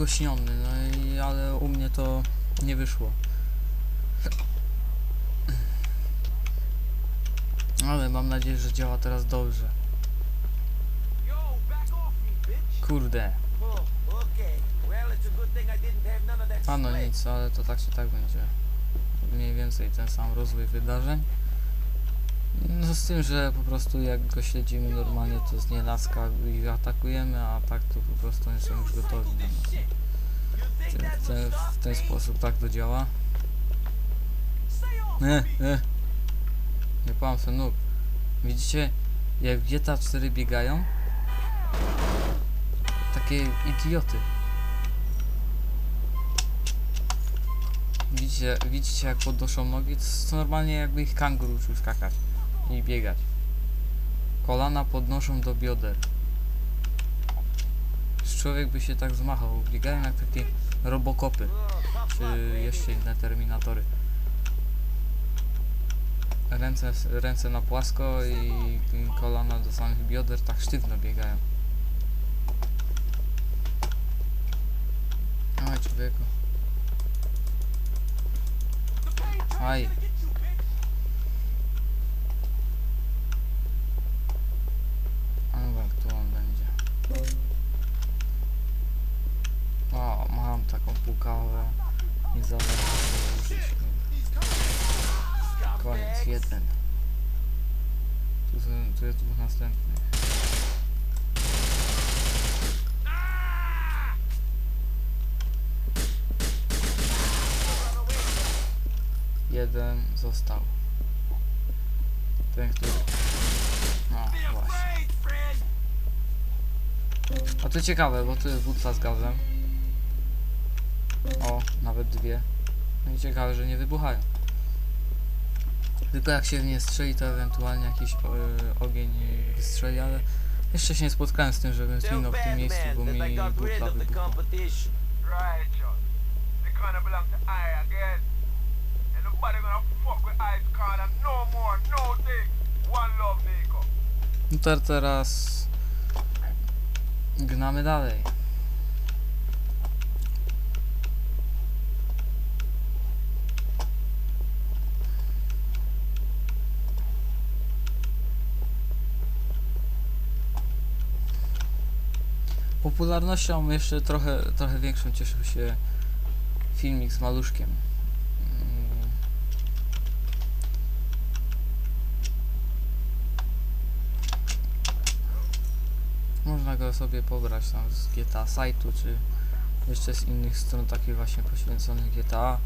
ukośniony, no i ale u mnie to nie wyszło. Ale mam nadzieję, że działa teraz dobrze. Kurde. A no nic, ale to tak czy tak będzie. Mniej więcej ten sam rozwój wydarzeń. No z tym, że po prostu jak go śledzimy normalnie to z nienacka ich atakujemy, a tak to po prostu nie są już gotowi na nas. Think Ten, w ten sposób tak to działa. Nie, nie. Nie kłamstwo, noob. Widzicie, jak w GTA 4 biegają? Takie idioty. Widzicie, widzicie jak podnoszą nogi? To jest normalnie jakby ich kangur uczył skakać i biegać. Kolana podnoszą do bioder. Człowiek by się tak zmachał. Biegają jak takie robokopy, czy jeszcze inne terminatory. Ręce, ręce na płasko i kolana do samych bioder tak sztywno biegają. Oj człowieku. Aj. to get you, bitch. A no tak, tu on będzie. O, mam taką pukawę. Nie zależy użyć. Koniec, jeden. Tu, tu jest dwóch następnych. Jeden został. Ten, który... No, właśnie. A to ciekawe, bo tu jest butla z gazem. O, nawet dwie. No i ciekawe, że nie wybuchają. Tylko jak się w nie strzeli, to ewentualnie jakiś e, ogień wystrzeli, ale jeszcze się nie spotkałem z tym, żebym zginął w tym miejscu, bo mi butla the wybuchła. competition. Right, John. The corner belong to I again. And nobody gonna fuck with I's corner no more, no thing. One love, Nico. No to teraz gnamy dalej. Popularnością jeszcze trochę, trochę większą cieszył się filmik z maluszkiem. Mm, Można go sobie pobrać tam z GTA Site'u, czy jeszcze z innych stron takich właśnie poświęconych GTA.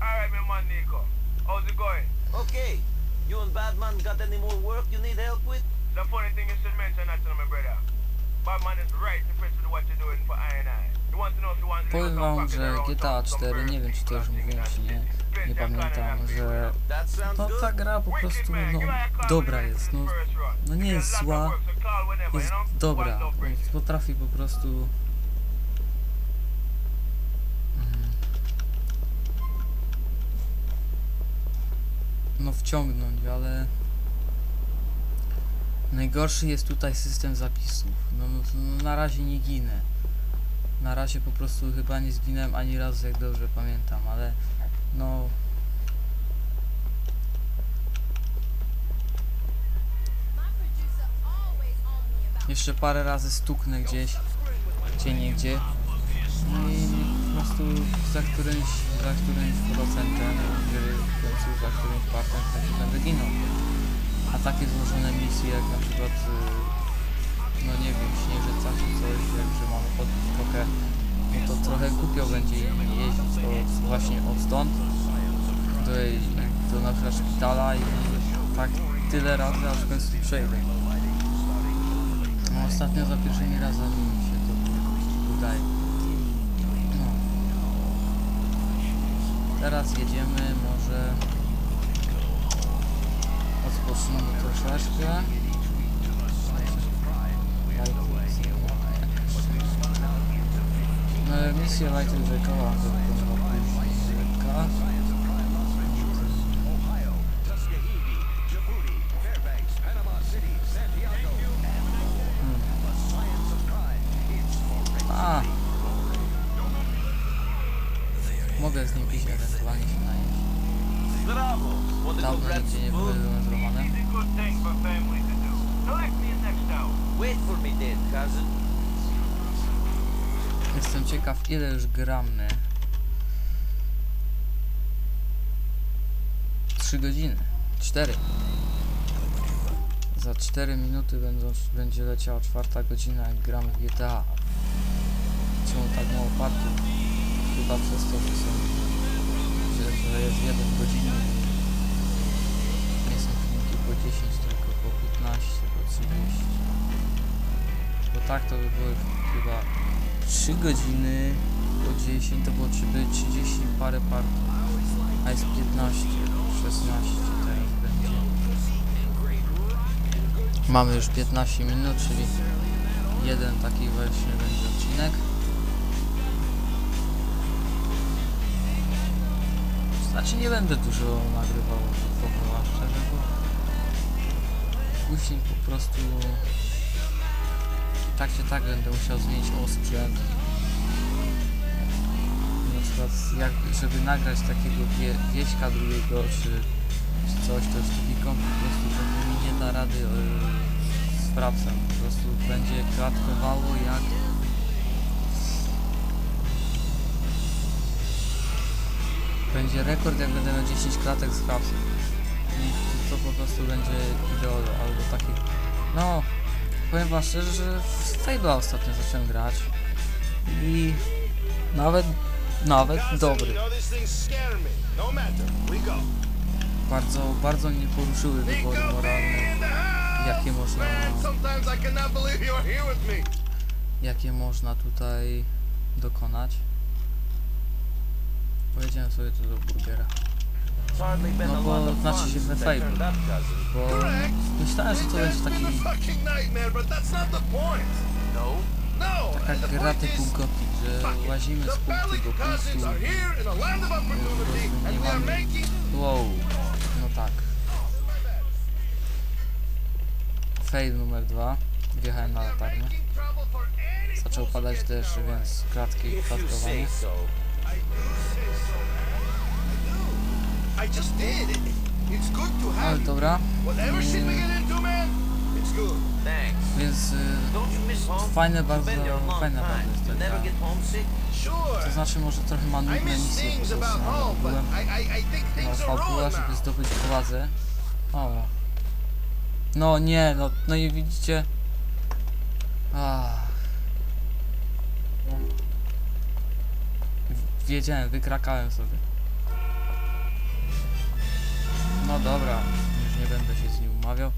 Alright, my man, Nico. How's it going? Okay. You and Batman got any more work you need help with? The funny thing you should mention that to my brother. Batman is right with what you're doing for I and I. You want to know if you want to Powiem wam, że GTA 4, nie wiem czy to już mówiłem czy nie, nie pamiętam, że no ta gra po prostu no, dobra jest, no, no nie jest zła, jest dobra, więc potrafi po prostu mm, no wciągnąć, ale najgorszy jest tutaj system zapisów. No, no na razie nie ginę. Na razie po prostu chyba nie zginąłem ani razu, jak dobrze pamiętam, ale no jeszcze parę razy stuknę gdzieś, gdzie niegdzie. No i po prostu za którymś, za którymś procentem gry, za którymś partem będę ginął. A takie złożone misje jak na przykład, y, no nie wiem, śnieżyca czy coś, jak że mamy podbić trochę, no to trochę głupio będzie jeździć od, właśnie od stąd do, do na przykład szpitala i tak tyle razy, aż w końcu przejdę. No, ostatnio za pierwszymi razami mi się to udaje. No. Teraz jedziemy może Спускнемо трошечки. Місія лайтинг за калату. Wait for me then, cousin. Jestem ciekaw ile już gramy. 3 godziny. 4. Za 4 minuty będą, będzie leciała czwarta godzina jak gramy w GTA. Czemu tak mało partów? Chyba przez to, że są że, że jest 1 godziny. 30. Bo tak to by były chyba 3 godziny po 10 to było by 30 parę partów. A jest 15, 16 teraz będzie. Mamy już 15 minut, czyli jeden taki właśnie będzie odcinek. Znaczy nie będę dużo nagrywał bo później po prostu tak czy tak będę musiał zmienić osprzęt. Na przykład jak, żeby nagrać takiego wie, wieśka drugiego czy, czy coś, to jest taki komp po prostu, mi nie da rady e, z frapsem. Po prostu będzie klatkowało jak będzie rekord jak będę miał 10 klatek z frapsem. To po prostu będzie ideolo, albo takie no powiem wam szczerze, że w Fable'a ostatnio zacząłem grać i nawet, nawet dobry. Bardzo, bardzo mnie poruszyły wybory moralne, jakie można, jakie można tutaj dokonać. Pojedziemy sobie tu do burgera, No a bo znaczy się I Fable. bo myślałem, że to has taki, been a fucking nightmare, but that's not the point. No? No, taka the gra typu is, Gothic, że łazimy z The punktu do punktu. Wow, no tak. Fail numer dwa. Wjechałem na latarnię. Zaczął padać deszcz, więc klatki, If you klatkowanie. say so. I do say so, man. I do. I just did. It, it's good to have Ale you. dobra, Whatever shit we get into, man, it's good. Thanks. więc y, fajne bardzo, fajna bardzo jest gra. To znaczy może trochę ma nudne misje po prostu, ale byłem no, fabuła, żeby zdobyć władzę. O. No nie, no, no i widzicie. Ach. Wiedziałem, wykrakałem sobie. No dobra, już nie będę się z nim umawiał.